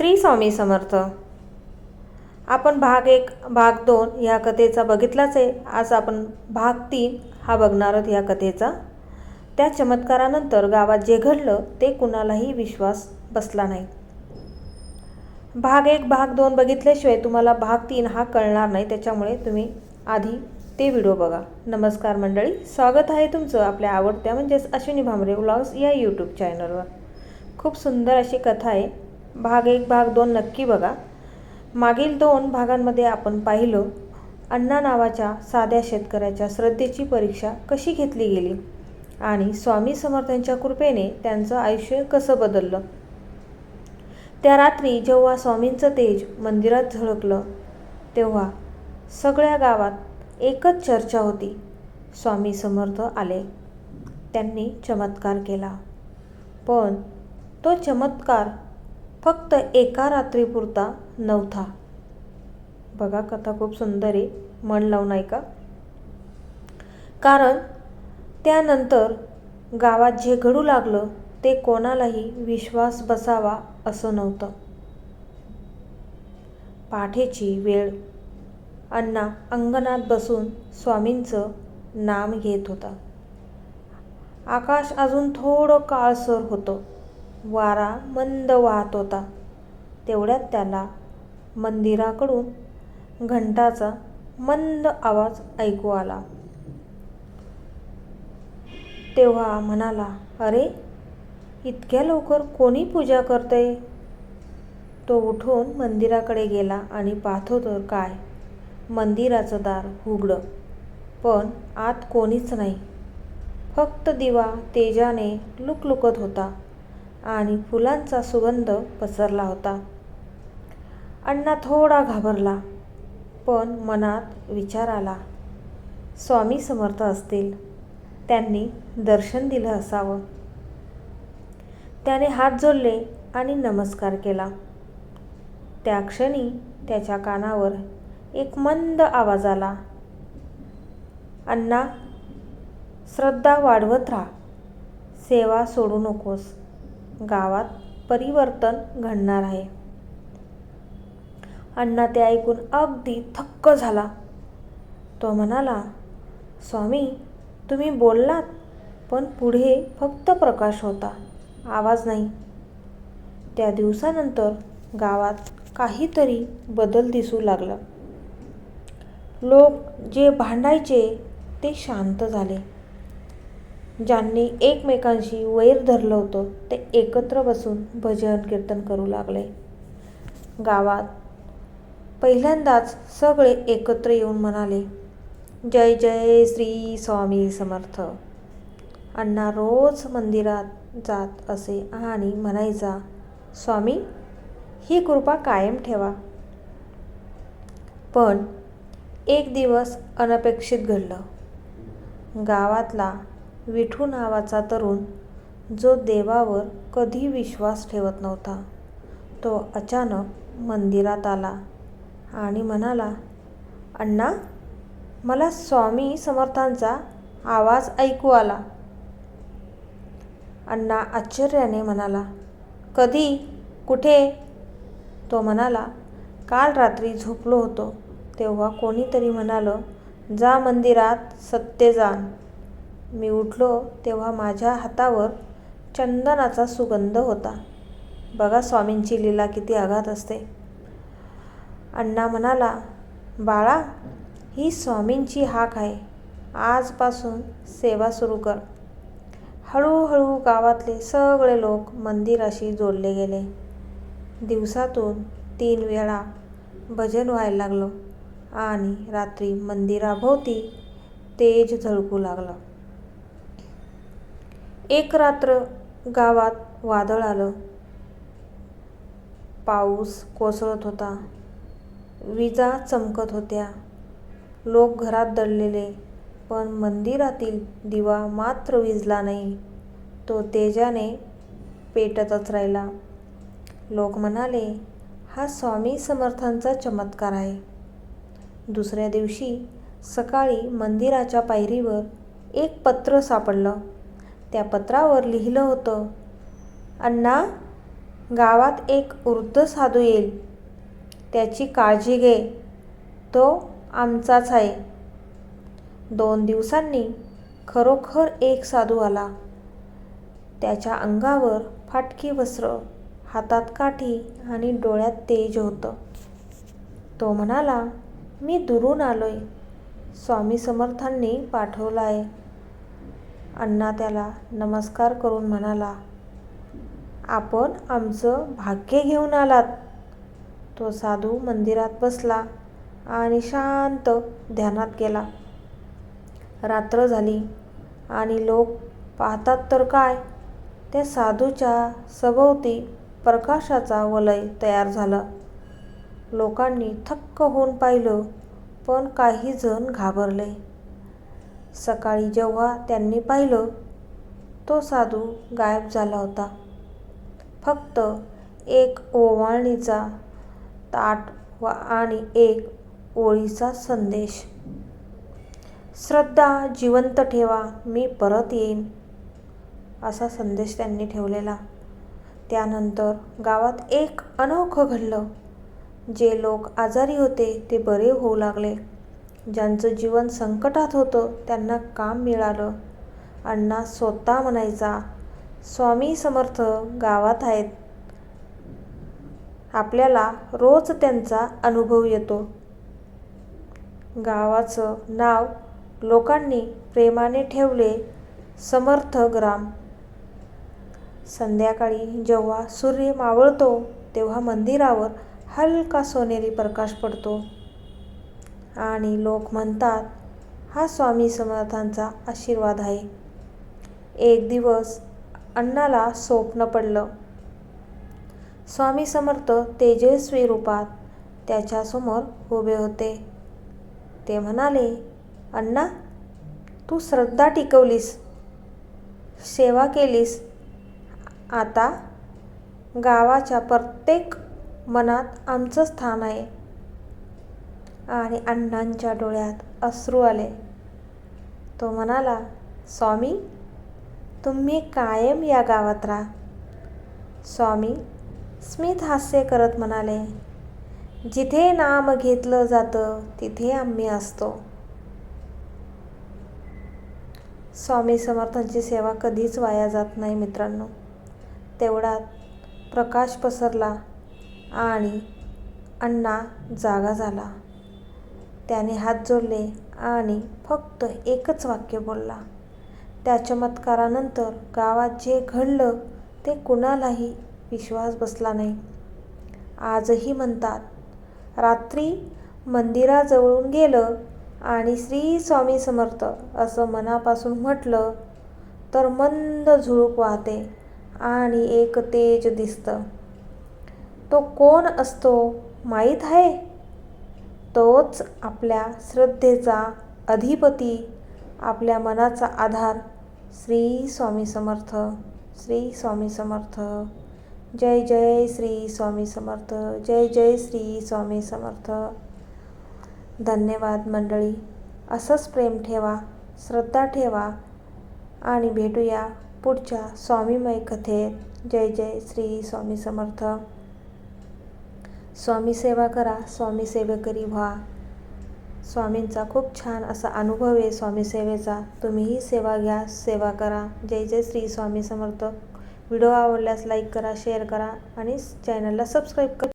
श्री स्वामी समर्थ. आपण भाग एक भाग दोन या कथेचा बघितलाच आहे. आज आपण भाग तीन हा बघणार आहोत या कथेचा. त्या चमत्कारानंतर गावात जे घडलं ते कुणालाही विश्वास बसला नाही. भाग एक भाग दोन बघितल्याशिवाय तुम्हाला भाग तीन हा कळणार नाही. त्याच्यामुळे तुम्ही आधी ते व्हिडिओ बघा. नमस्कार मंडळी. स्वागत आहे तुमचं आपल्या आवडत्या म्हणजेच अश्विनी भांबरे व्लॉग्स या यूट्यूब चॅनलवर खूप सुंदर अशी कथा आहे. भाग एक भाग दोन नक्की बघा. मागील दोन भागांमध्ये आपण पाहिलं अण्णा नावाच्या साध्या शेतकऱ्याच्या श्रद्धेची परीक्षा कशी घेतली गेली? आणि स्वामी समर्थांच्या कृपेने त्यांचं आयुष्य कसं बदललं? त्या रात्री जेव्हा स्वामींचं तेज मंदिरात झळकलं तेव्हा सगळ्या गावात एकच चर्चा होती. स्वामी समर्थ आले. त्यांनी चमत्कार केला. पण तो चमत्कार फक्त एका रात्रीपुरता नव्हता. बघा कथा खूप सुंदर आहे. मन लावून ऐका. कारण त्यानंतर गावात जे घडू लागलं ते कोणालाही विश्वास बसावा असं नव्हतं. पाठेची वेळ. अण्णा अंगणात बसून स्वामींचं नाम घेत होता. आकाश अजून थोडं काळसर होतं. वारा मंद वाहत होता. तेवढ्यात त्याला मंदिराकडून घंटाचा मंद आवाज ऐकू आला. तेव्हा म्हणाला अरे इतक्या लवकर कोणी पूजा करतंय? तो उठून मंदिराकडे गेला आणि पाहतो तर काय मंदिराचं दार उघडं पण आत कोणीच नाही. फक्त दिवा तेजाने लुकलुकत होता. आणि फुलांचा सुगंध पसरला होता. अण्णा थोडा घाबरला पण मनात विचार आला. स्वामी समर्थ असतील. त्यांनी दर्शन दिलं असावं. त्याने हात जोडले आणि नमस्कार केला. त्या क्षणी त्याच्या कानावर एक मंद आवाज आला. अण्णा श्रद्धा वाढवत राहा. सेवा सोडू नकोस. गावात परिवर्तन घडणार आहे. अण्णा ते ऐकून अगदी थक्क झाला. तो म्हणाला स्वामी तुम्ही बोललात पण पुढे फक्त प्रकाश होता आवाज नाही. त्या दिवसानंतर गावात काहीतरी बदल दिसू लागला. लोक जे भांडायचे ते शांत झाले. ज्यांनी एकमेकांशी वैर धरलं होतं ते एकत्र बसून भजन कीर्तन करू लागले. गावात पहिल्यांदाच सगळे एकत्र येऊन म्हणाले जय जय श्री स्वामी समर्थ. अण्णा रोज मंदिरात जात असे आणि म्हणायचा स्वामी ही कृपा कायम ठेवा पण एक दिवस अनपेक्षित घडलं. गावातला विठू नावाचा तरुण जो देवावर कधी विश्वास ठेवत नव्हता तो अचानक मंदिरात आला आणि म्हणाला अण्णा मला स्वामी समर्थांचा आवाज ऐकू आला. अण्णा आश्चर्याने म्हणाला कधी? कुठे? तो म्हणाला काल रात्री झोपलो होतो. तेव्हा कोणीतरी म्हणालं जा मंदिरात सत्यजान मी उठलो तेव्हा माझ्या हातावर चंदनाचा सुगंध होता. बघा स्वामींची लीला किती आघात असते. अण्णा म्हणाला बाळा ही स्वामींची हाक आहे. आजपासून सेवा सुरू कर. हळूहळू गावातले सगळे लोक मंदिराशी जोडले गेले. दिवसातून तीन वेळा भजन व्हायला लागलं आणि रात्री मंदिराभोवती तेज झळकू लागलं. एक रात्र गावात वादळ आलं. पाऊस कोसळत होता. विजा चमकत होत्या. लोक घरात दडलेले पण मंदिरातील दिवा मात्र विजला नाही. तो तेजाने पेटतच राहिला. लोक म्हणाले हा स्वामी समर्थांचा चमत्कार आहे. दुसऱ्या दिवशी सकाळी मंदिराच्या पायरीवर एक पत्र सापडलं. त्या पत्रावर लिहिलं होतं अण्णा गावात एक वृद्ध साधू येईल. त्याची काळजी घे. तो आमचाच आहे. दोन दिवसांनी खरोखर एक साधू आला. त्याच्या अंगावर फाटकी वस्त्र हातात काठी आणि डोळ्यात तेज होतं. तो म्हणाला मी दुरून आलोय. स्वामी समर्थांनी पाठवला आहे. अण्णा त्याला नमस्कार करून म्हणाला आपण आमचं भाग्य घेऊन आलात. तो साधू मंदिरात बसला आणि शांत ध्यानात गेला. रात्र झाली आणि लोक पाहतात तर काय त्या साधूच्या सभोवती प्रकाशाचा वलय तयार झाला. लोकांनी थक्क होऊन पाहिलं पण काही जण घाबरले. सकाळी जेव्हा त्यांनी पाहिलं तो साधू गायब झाला होता. फक्त एक ओवाळणीचा ताट व आणि एक ओळीचा संदेश. श्रद्धा जिवंत ठेवा मी परत येईन असा संदेश त्यांनी ठेवलेला. त्यानंतर गावात एक अनोखं घडलं. जे लोक आजारी होते ते बरे होऊ लागले. ज्यांचं जीवन संकटात होतं त्यांना काम मिळालं. अण्णा स्वतः म्हणायचा स्वामी समर्थ गावात आहेत. आपल्याला रोज त्यांचा अनुभव येतो. गावाचं नाव लोकांनी प्रेमाने ठेवले समर्थ ग्राम. संध्याकाळी जेव्हा सूर्य मावळतो तेव्हा मंदिरावर हलका सोनेरी प्रकाश पडतो. आणि लोक म्हणतात हा स्वामी समर्थांचा आशीर्वाद आहे. एक दिवस अण्णाला स्वप्न पडलं. स्वामी समर्थ तेजस्वी रूपात त्याच्यासमोर उभे होते. ते म्हणाले अण्णा तू श्रद्धा टिकवलीस सेवा केलीस. आता गावाच्या प्रत्येक मनात आमचं स्थान आहे. आणि अण्णांच्या डोळ्यात अश्रू आले. तो म्हणाला स्वामी तुम्ही कायम या गावात राहा. स्वामी स्मित हास्य करत म्हणाले जिथे नाम घेतलं जातं तिथे आम्ही असतो. स्वामी समर्थांची सेवा कधीच वाया जात नाही मित्रांनो. तेवढ्यात प्रकाश पसरला आणि अण्णा जागा झाला. त्याने हात जोडले आणि फक्त एकच वाक्य बोलला. त्या चमत्कारानंतर गावात जे घडलं ते कुणालाही विश्वास बसला नाही. आजही म्हणतात रात्री मंदिराजवळून गेलं आणि श्री स्वामी समर्थ असं मनापासून म्हटलं तर मंद झुळूक वाहते आणि एक तेज दिसतं. तो कोण असतो माहीत आहे? तोच आपल्या श्रद्धेचा अधिपती आपल्या मनाचा आधार. श्री स्वामी समर्थ श्री स्वामी समर्थ. जय जय श्री स्वामी समर्थ जय जय श्री स्वामी समर्थ. धन्यवाद मंडळी. असंच प्रेम ठेवा श्रद्धा ठेवा आणि भेटूया पुढच्या स्वामीमय कथेत. जय जय श्री स्वामी समर्थ. स्वामी सेवा करा स्वामी सेवेकरी व्हा. स्वामींचा खूप छान असा अनुभव आहे स्वामी सेवेचा. तुम्हीही सेवा घ्या सेवा करा. जय जय श्री स्वामी समर्थ. व्हिडिओ आवडल्यास लाईक करा शेअर करा आणि चॅनलला सबस्क्राईब करा.